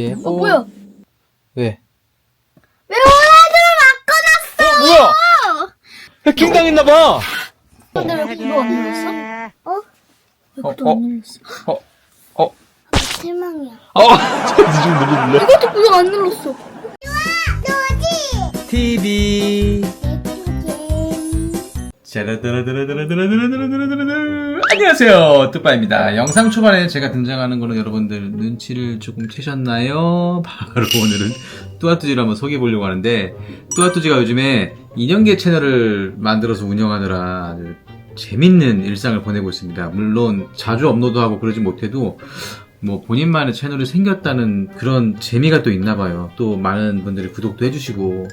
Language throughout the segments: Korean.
예, 어, 뭐야? 왜? 왜 오라들을 어, 뭐야? 해킹 당했나봐! 바꿔놨어? 왜 구독 안 눌렀어? 어? 왜 어, 구독 어. 안 눌렀어? 어, 어, 실망이야. 어, 저좀 눌러, 눌러. 이것도 구독 안 눌렀어. TV. 짜라다라다라다라다라다라다라다라. 안녕하세요, 뚜빠입니다. 영상 초반에 제가 등장하는 거는 여러분들 눈치를 조금 채셨나요? 바로 오늘은 뚜아뚜지를 한번 소개해 보려고 하는데, 뚜아뚜지가 요즘에 인형계 채널을 만들어서 운영하느라 아주 재밌는 일상을 보내고 있습니다. 물론 자주 업로드하고 그러지 못해도 뭐 본인만의 채널이 생겼다는 그런 재미가 또 있나 봐요. 또 많은 분들이 구독도 해주시고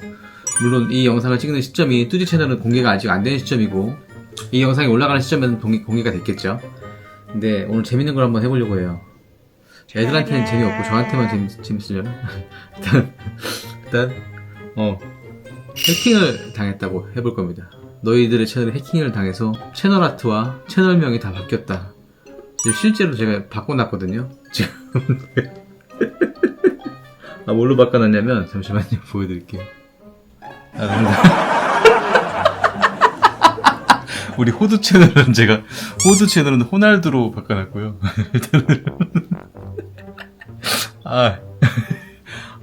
물론 이 영상을 찍는 시점이 뚜지 채널은 공개가 아직 안 되는 시점이고 이 영상이 올라가는 시점에는 공개, 공개가 됐겠죠. 근데 오늘 재밌는 걸 한번 해보려고 해요. 애들한테는 재미없고 저한테만 재밌, 재밌으려나? 일단 일단 어 해킹을 당했다고 해볼 겁니다. 너희들의 채널에 해킹을 당해서 채널 아트와 채널명이 다 바뀌었다. 실제로 제가 바꿔놨거든요. 지금 아 뭘로 바꿔놨냐면 잠시만요 보여드릴게요. 아, 근데- 우리 호두 채널은 제가 호두 채널은 호날두로 바꿔놨고요. 아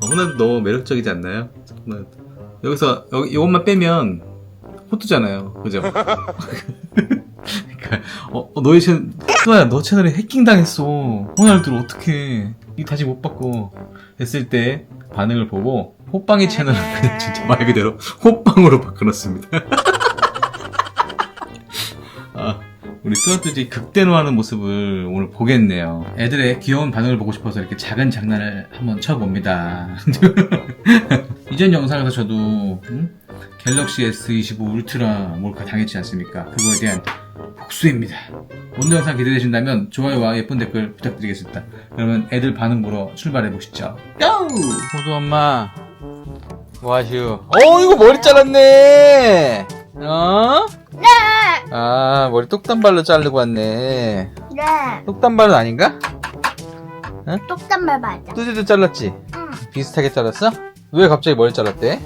호날두 너무 매력적이지 않나요? 호날두. 여기서 여기 이것만 빼면 호두잖아요, 그죠? 그러니까 어, 어, 너희 채널 뚜아야 너 채널에 해킹 당했어. 호날두를 어떻게 이 다시 못 바꿔 했을 때 반응을 보고 호빵이 채널은 그냥 진짜 말 그대로 호빵으로 바꿔놨습니다. 우리 뚜아뚜지 극대노하는 모습을 오늘 보겠네요. 애들의 귀여운 반응을 보고 싶어서 이렇게 작은 장난을 한번 쳐봅니다. 이전 영상에서 저도 음? 갤럭시 S25 울트라 몰카 당했지 않습니까? 그거에 대한 복수입니다. 오늘 영상 기대되신다면 좋아요와 예쁜 댓글 부탁드리겠습니다. 그러면 애들 반응 보러 출발해 보시죠. 고! 호두 엄마, 뭐 하시오? 어, 이거 머리 잘랐네. 어? 네! 아, 머리 똑단발로 자르고 왔네. 네. 똑단발은 아닌가? 똑단말 맞아. 뚜지도 잘랐지? 응. 비슷하게 잘랐어? 왜 갑자기 머리 잘랐대?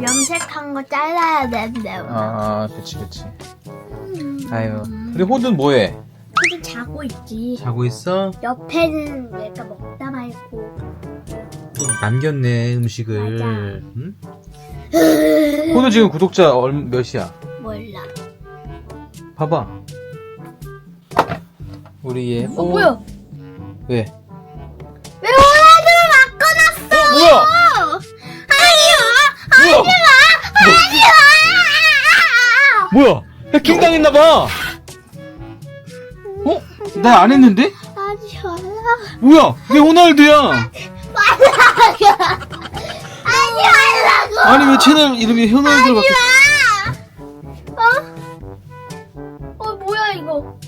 염색한 거 잘라야 되는데. 아, 그치, 그치. 음. 아유. 우리 호두는 뭐해? 근데 자고 있지. 자고 있어? 옆에는 얘가 먹다 말고. 또 남겼네, 음식을. 맞아. 응? 호두 지금 구독자 얼, 몇이야? 몰라. 봐봐. 우리 얘. 어, 뭐야? 왜? 왜 바꿔놨어? 어, 뭐야? 아니야! 뭐야? 뭐야? 해킹 당했나 봐! 어? 나 안 했는데? 하지 말라. 뭐야? 왜 호날두야? 말라고! 아니, 왜 채널 이름이 호날두로 바뀌었어? 어? 어, 뭐야, 이거?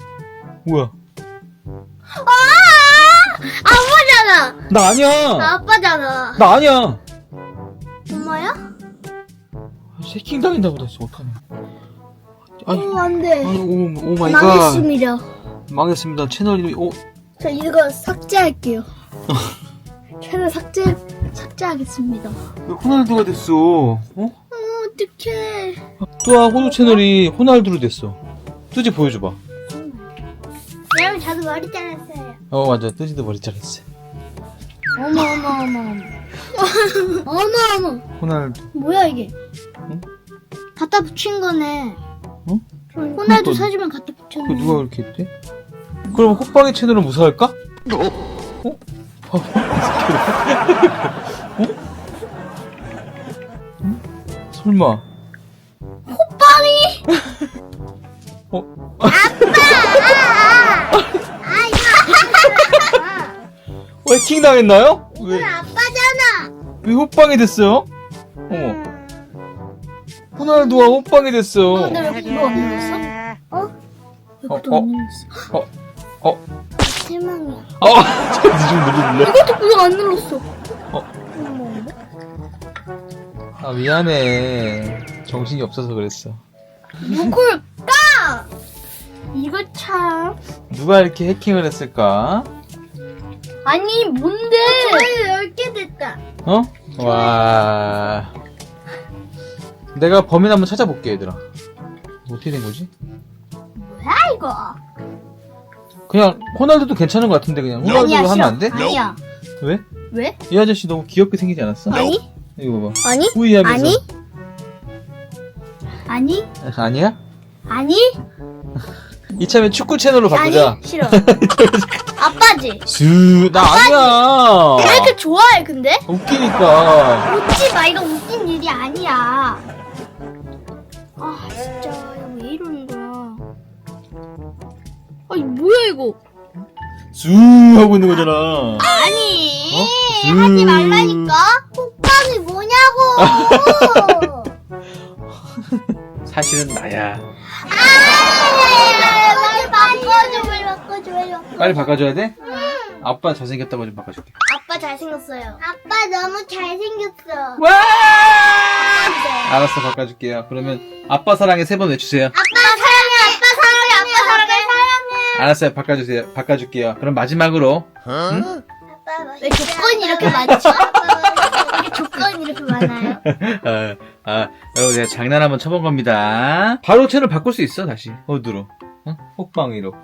뭐야? 아! 아빠잖아! 나 아니야! 아빠잖아. 나 아니야! 엄마야? 해킹 당했나 보다, 진짜 어떡하냐. 아니, 어, 안 돼. 아니, 오, 오 마이 갓. 망했습니다. 망했습니다. 채널 이름이, 오, 저 이거 삭제할게요. 채널 삭제, 삭제하겠습니다. 어, 왜 호날두가 됐어? 어? 어떡해. 또아 호두 채널이 호날두로 됐어. 뜨지 보여줘봐. 왜냐면 저도 머리 잘랐어요. 어, 맞아. 뜨지도 머리 잘랐어. 어머, 어머, 어머, 어머. 어머, 어머. 호날두. 뭐야, 이게? 응? 갖다 붙인 거네. 응? 호날두 그러니까 사진만 갖다 그 붙였네. 누가 그렇게 했대? 그럼 호빵이 채널은 무사할까? 어? 어? 응? 설마. 호빵이! 어? 어, 해킹 당했나요? 왜, 아빠잖아. 왜 호빵이 됐어요? 어머. 호날두가 호빵이 됐어. 어, 내왜 구독 안 눌렀어? 어? 왜 어, 어? 안? 어, 어, 실망이야. 어, 좀 눌러, 눌러. 이것도 구독 안 눌렀어. 어. 아, 미안해. 정신이 없어서 그랬어. 누굴까? 이거 참. 누가 이렇게 해킹을 했을까? 아니 뭔데? 좋아요 10개 됐다. 어? 와. 내가 범인 한번 찾아볼게, 얘들아. 어떻게 된 거지? 뭐야 이거? 그냥, 호날두도 괜찮은 것 같은데, 그냥. 호날두로 하면 안 돼? 아니야. 왜? 왜? 이 아저씨 너무 귀엽게 생기지 않았어? 아니? 이거 봐봐. 아니? 후이하면서. 아니? 아니? 아니야? 아니? 이참에 축구 채널로 바꾸자. 아니 싫어. 아빠지. 수, 나 아니야. 왜 이렇게 좋아해 근데? 웃기니까. 웃지 마 이거 웃긴 일이 아니야. 아 진짜 아니 뭐야 이거? 수 하고 있는 거잖아. 아니 어? 하지 음. 말라니까. 호빵이 뭐냐고. 사실은 나야. 아, 빨리 바꿔줘, 빨리 바꿔줘, 빨리 바꿔줘. 빨리 바꿔줘야 돼? 아빠 잘생겼다고 좀 바꿔줄게. 아빠 잘생겼어요. 아빠 너무 잘생겼어. 와! 알았어, 바꿔줄게요. 그러면 아빠 사랑해 세 번 외주세요. 아빠 알았어요, 바꿔주세요. 바꿔줄게요. 그럼 마지막으로 응? 왜 조건이 이렇게 많죠? 왜 조건이 이렇게 많아요? 아, 아, 여러분 제가 장난 한번 쳐본 겁니다. 바로 채널 바꿀 수 있어 다시 어디로? 어? 혹방이로.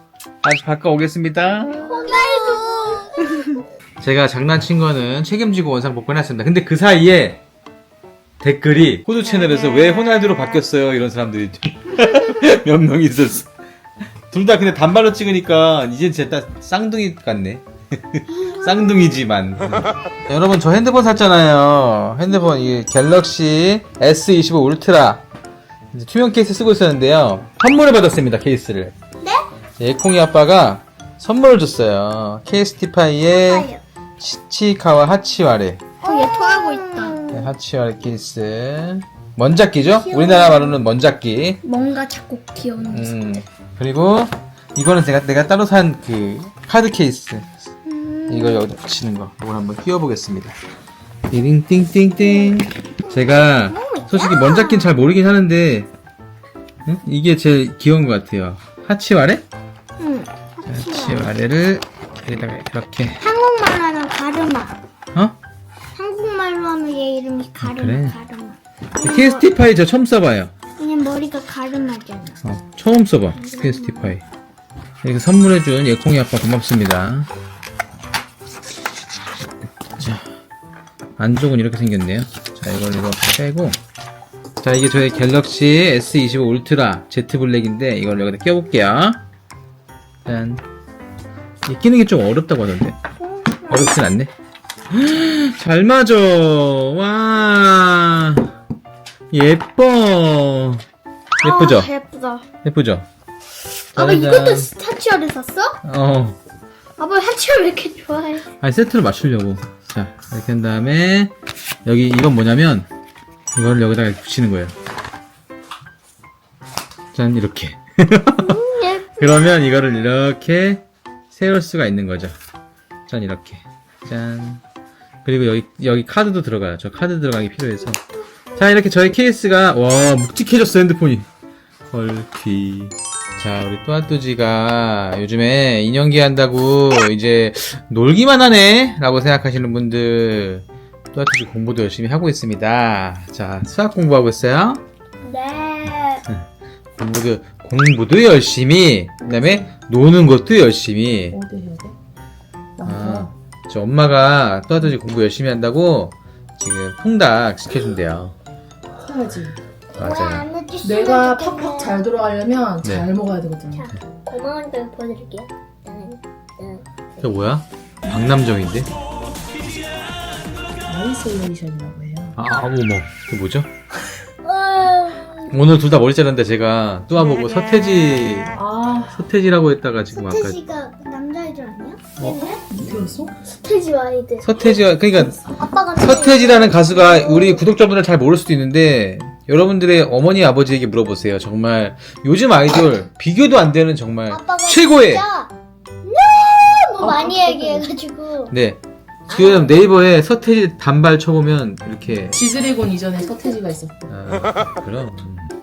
다시 바꿔오겠습니다. 호날두. 제가 장난친 거는 책임지고 원상 복구해놨습니다. 근데 그 사이에 댓글이 호두 채널에서 왜 호날두로 바뀌었어요? 이런 사람들이 몇 명 있었어. 둘 다 근데 단발로 찍으니까 이젠 진짜 쌍둥이 같네. 쌍둥이지만. 여러분 저 핸드폰 샀잖아요. 핸드폰 이 갤럭시 S25 울트라 이제 투명 케이스 쓰고 있었는데요. 선물을 받았습니다 케이스를. 네? 예콩이 아빠가 선물을 줬어요. 케이스티파이의 치치카와 하치와레. 어, 얘 토하고 있다. 네, 하치와레 케이스. 먼작기죠? 우리나라 말로는 먼작기. 뭔가 자꾸 귀여운 음. 음. 그리고 이거는 제가 내가 따로 산 그 카드 케이스. 이거 여기다 붙이는 거. 이걸 한번 끼워보겠습니다. 띵띵띵띵. 제가 솔직히 먼작기는 잘 모르긴 하는데 응? 이게 제일 귀여운 것 같아요. 하치와레? 응. 하치와레를 여기다가 이렇게. 한국말로 하면 가르마. 어? 한국말로 하면 얘 이름이 가르마. 그래? 가르마. 케이스티파이 저 처음 써봐요. 그냥 머리가 가르마잖아. 어, 처음 써봐. 케이스티파이. 이렇게 선물해준 예콩이 아빠 고맙습니다. 자, 안쪽은 이렇게 생겼네요. 자, 이걸 이거 빼고. 자, 이게 저희 갤럭시 S25 울트라 Z 블랙인데 이걸 여기다 껴볼게요. 짠. 이 끼는 게 좀 어렵다고 하던데. 어렵진 않네. 잘 맞아. 와. 예뻐. 예쁘죠? 아, 예쁘다. 예쁘죠? 아빠 짜자잔. 이것도 타치어를 샀어? 어. 아빠 타치어 왜 이렇게 좋아해? 아니, 세트를 맞추려고. 자, 이렇게 한 다음에, 여기, 이건 뭐냐면, 이거를 여기다가 이렇게 붙이는 거예요. 짠, 이렇게. 예. 그러면 이거를 이렇게 세울 수가 있는 거죠. 짠, 이렇게. 짠. 그리고 여기, 여기 카드도 들어가요. 저 카드 들어가기 필요해서. 자, 이렇게 저희 케이스가, 와, 묵직해졌어, 핸드폰이. 헐키. 자, 우리 또아뚜지가 요즘에 인형기 한다고 이제 놀기만 하네? 라고 생각하시는 분들, 또아뚜지 공부도 열심히 하고 있습니다. 자, 수학 공부하고 있어요. 네. 공부도, 공부도 열심히, 그 다음에 노는 것도 열심히. 어디 해야 돼? 아, 저 엄마가 또아뚜지 공부 열심히 한다고 지금 통닭 시켜준대요. 해야지. 맞아요. 뇌가 팍팍 잘 돌아가려면 네. 잘 먹어야 되거든. 고마우니까 보여드릴게요. 저 뭐야? 박남정인데? 아이솔레이션이라고 해요. 아, 어머, 그 뭐죠? 오늘 둘 다 머리 자르는데 제가 또아 보고 서태지 아, 서태지라고 했다가 지금 아까 스테지가 남자애들 아니야? 어디였어? 스테지 와이드. 서태지가 그러니까 아빠가 서태지라는 가수가 우리 구독자분들 잘 모를 수도 있는데 여러분들의 어머니 아버지에게 물어보세요. 정말 요즘 아이돌 비교도 안 되는 정말 아빠가 최고의 진짜 너무 많이 얘기해가지고 네 지금 네이버에 서태지 단발 쳐보면 이렇게 지드래곤 이전에 서태지가 있었고. 아, 그럼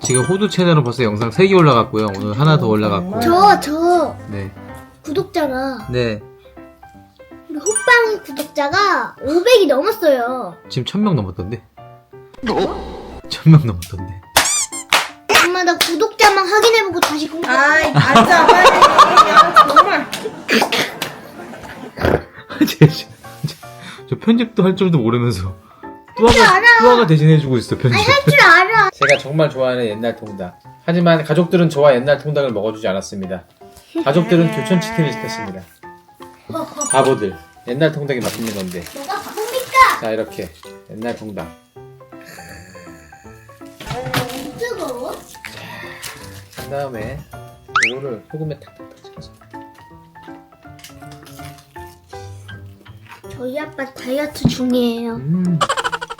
지금 호두 채널은 벌써 영상 3개 올라갔고요. 오늘 하나 더 올라갔고 저 저 네 구독자가 네. 우리 우리 호빵 구독자가 500이 넘었어요. 지금 1000명 넘었던데? 1000명 넘었던데? 엄마 나 구독자만 확인해보고 다시 공개. 아이 앉아 빨리. 야, 정말. 제, 저, 저 편집도 할 줄도 모르면서 뚜아가, 알아. 뚜아가 대신해주고 있어 편집 할줄 알아. 제가 정말 좋아하는 옛날 통닭 하지만 가족들은 저와 옛날 통닭을 먹어주지 않았습니다 가족들은 교촌치킨을 시켰습니다 바보들 옛날 통닭이 맛있는 건데 뭐가 바쁩니까? 자 이렇게 옛날 통닭 그 다음에 이거를 소금에 탁탁탁 찍어서 저희 아빠 다이어트 중이에요. 음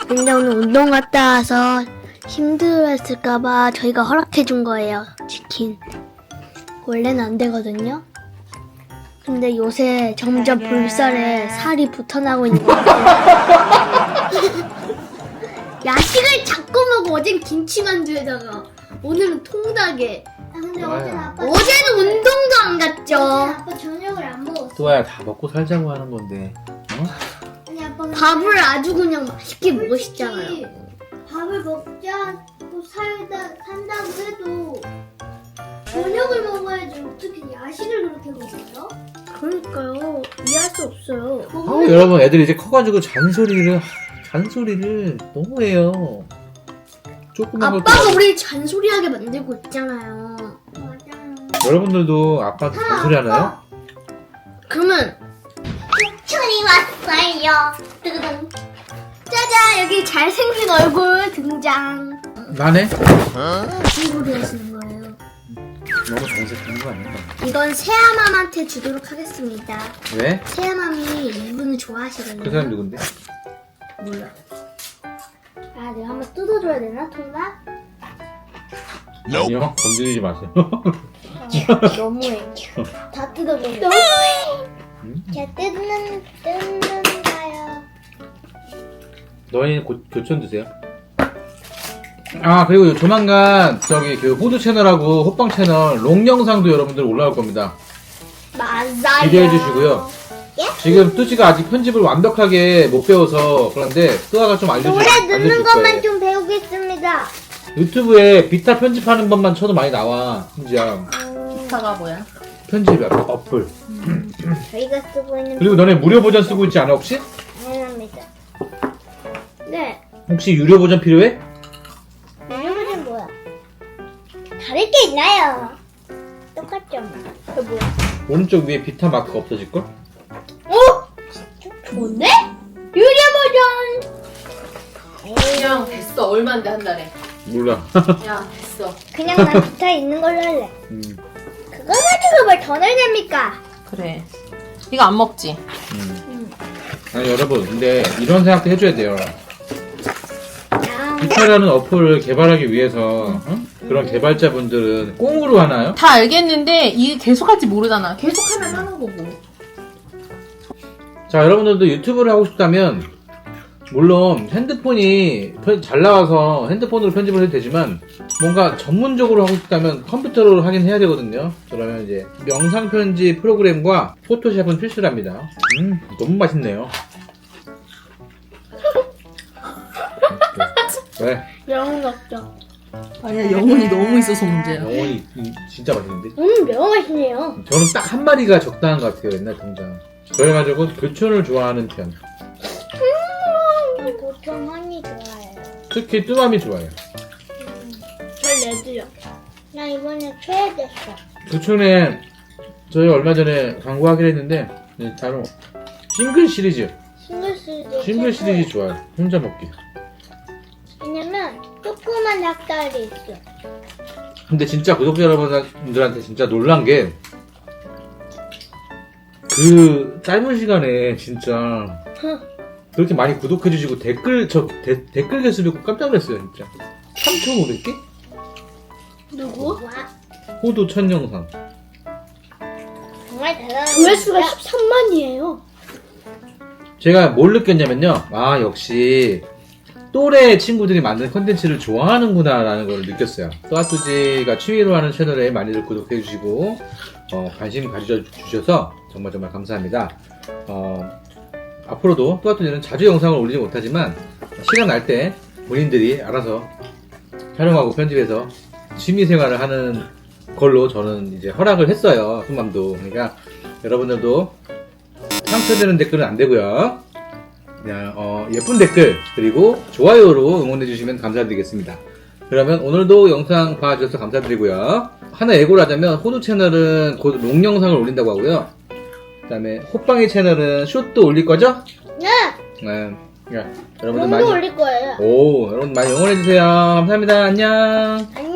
근데 오늘 운동 갔다 와서 힘들었을까봐 저희가 허락해준 거예요. 치킨. 원래는 안 되거든요. 근데 요새 점점 볼살에 살이 붙어나고 있는 것 같아요. 야식을 자꾸 먹어. 어젠 김치만두에다가 오늘은 통닭에. 근데 어제는 아빠- 어제는 운동도 안 갔죠. 아빠 저녁을 안 먹었어. 또아야 다 먹고 살자고 하는 건데 어? 아니 아빠가 밥을 아주 그냥 맛있게 먹으시잖아요. 밥을 먹자 또 살다 산다고 해도 저녁을 먹어야지 어떻게 야식을 그렇게 먹어요? 그러니까요. 이해할 수 없어요. 아 여러분 애들이 이제 커가지고 잔소리를 잔소리를 너무 해요 조그만 것도 아빠가 우리 잔소리하게 만들고 있잖아요. 여러분들도 아빠한테 잔소리 하나요? 그러면 춘이 왔어요. 뜨거동. 짜잔 여기 잘생긴 얼굴 등장. 나네? 잔소리 하시는 거예요. 너무 정색하는 거 아닐까? 이건 새아맘한테 주도록 하겠습니다. 왜? 새아맘이 이분을 좋아하시거든요. 그 사람 누군데? 몰라. 아 내가 한번 뜯어줘야 되나 통닭? 아니요 건드리지 마세요 너무해. 다 뜯어줘. 음? 자 뜯는 뜯는다요. 너희는 곧 교촌 드세요 아 그리고 조만간 저기 그 호두 채널하고 호빵 채널 롱 영상도 여러분들 올라올 겁니다 맞아요. 기대해 주시고요 지금 뚜지가 아직 편집을 완벽하게 못 배워서 그런데 뚜아가 좀 알려줄, 노래 알려줄 듣는 것만 거예요 좀 배우겠습니다. 유튜브에 비타 편집하는 법만 쳐도 많이 나와 진 짜 기타가 뭐야? 편집 어플 저희가 쓰고 있는 그리고 너네 무료 버전 쓰고 있지 않아 혹시? 당연합니다. 네. 혹시 유료 버전 필요해? 이거는 뭐야? 다를 게 있나요? 똑같죠? 그 뭐야? 오른쪽 위에 비타 마크 없어질걸? 어? 좋은데? 유료 버전. 그냥 됐어. 얼마인데 한 달에? 몰라 야 됐어. 그냥 난 기타 있는 걸로 할래. 음, 가지고 뭘 더 내냅니까? 그래. 이거 안 먹지? 음. 아니 여러분 근데 이런 생각도 해줘야 돼요 야, 비타라는 어플을 개발하기 위해서 응? 그런 개발자분들은 꽁으로 하나요? 다 알겠는데 이게 계속할지 모르잖아. 계속하면 하는 거고. 자 여러분들도 유튜브를 하고 싶다면 물론 핸드폰이 편- 잘 나와서 핸드폰으로 편집을 해도 되지만 뭔가 전문적으로 하고 싶다면 컴퓨터로 하긴 해야 되거든요 그러면 이제 영상 편집 프로그램과 포토샵은 필수랍니다 음 너무 맛있네요 왜? 매운 먹죠. 아니야 영혼이 너무 있어서 문제야. 영원히 이- 진짜 맛있는데? 음 매운 맛이네요. 저는 딱 한 마리가 적당한 것 같아요 옛날 통장 그래가지고 교촌을 좋아하는 편 허니 좋아해요. 특히 뚜맘이 좋아요 절 내드려. 나 이번에 최애됐어. 교촌에 저희 얼마 전에 광고하긴 했는데 네, 바로 싱글 시리즈 싱글 시리즈. 싱글. 시리즈 좋아요 혼자 먹기 왜냐면 조그만 닭다리 있어. 근데 진짜 구독자 여러분들한테 진짜 놀란 게 그 짧은 시간에 진짜 그렇게 많이 구독해주시고 댓글 저 대- 댓글 개수 보고 깜짝 놀랐어요 진짜 3,500개? 누구? 와, 호두 첫 영상 정말 대단한. 조회수가 분이다. 13만이에요. 제가 뭘 느꼈냐면요. 아, 역시 또래 친구들이 만든 컨텐츠를 좋아하는구나 라는 걸 느꼈어요. 또아뚜지가 취미로 하는 채널에 많이들 구독해주시고 어, 관심 가져주셔서 정말 정말 감사합니다. 어, 앞으로도 또아또지는 자주 영상을 올리지 못하지만 시간 날 때 본인들이 알아서 촬영하고 편집해서 취미 생활을 하는 걸로 저는 이제 허락을 했어요. 손맘도. 그러니까 여러분들도 상처되는 댓글은 안 되고요. 그냥 어, 예쁜 댓글 그리고 좋아요로 응원해 주시면 감사드리겠습니다. 그러면 오늘도 영상 봐주셔서 감사드리고요. 하나 예고를 하자면 호두 채널은 곧 롱 영상을 올린다고 하고요. 그다음에 호빵이 채널은 숏도 올릴 거죠? 네! 네. 그러니까 여러분들 롱도 많이 올릴 거예요. 오 여러분 많이 응원해 주세요. 감사합니다. 안녕. 안녕!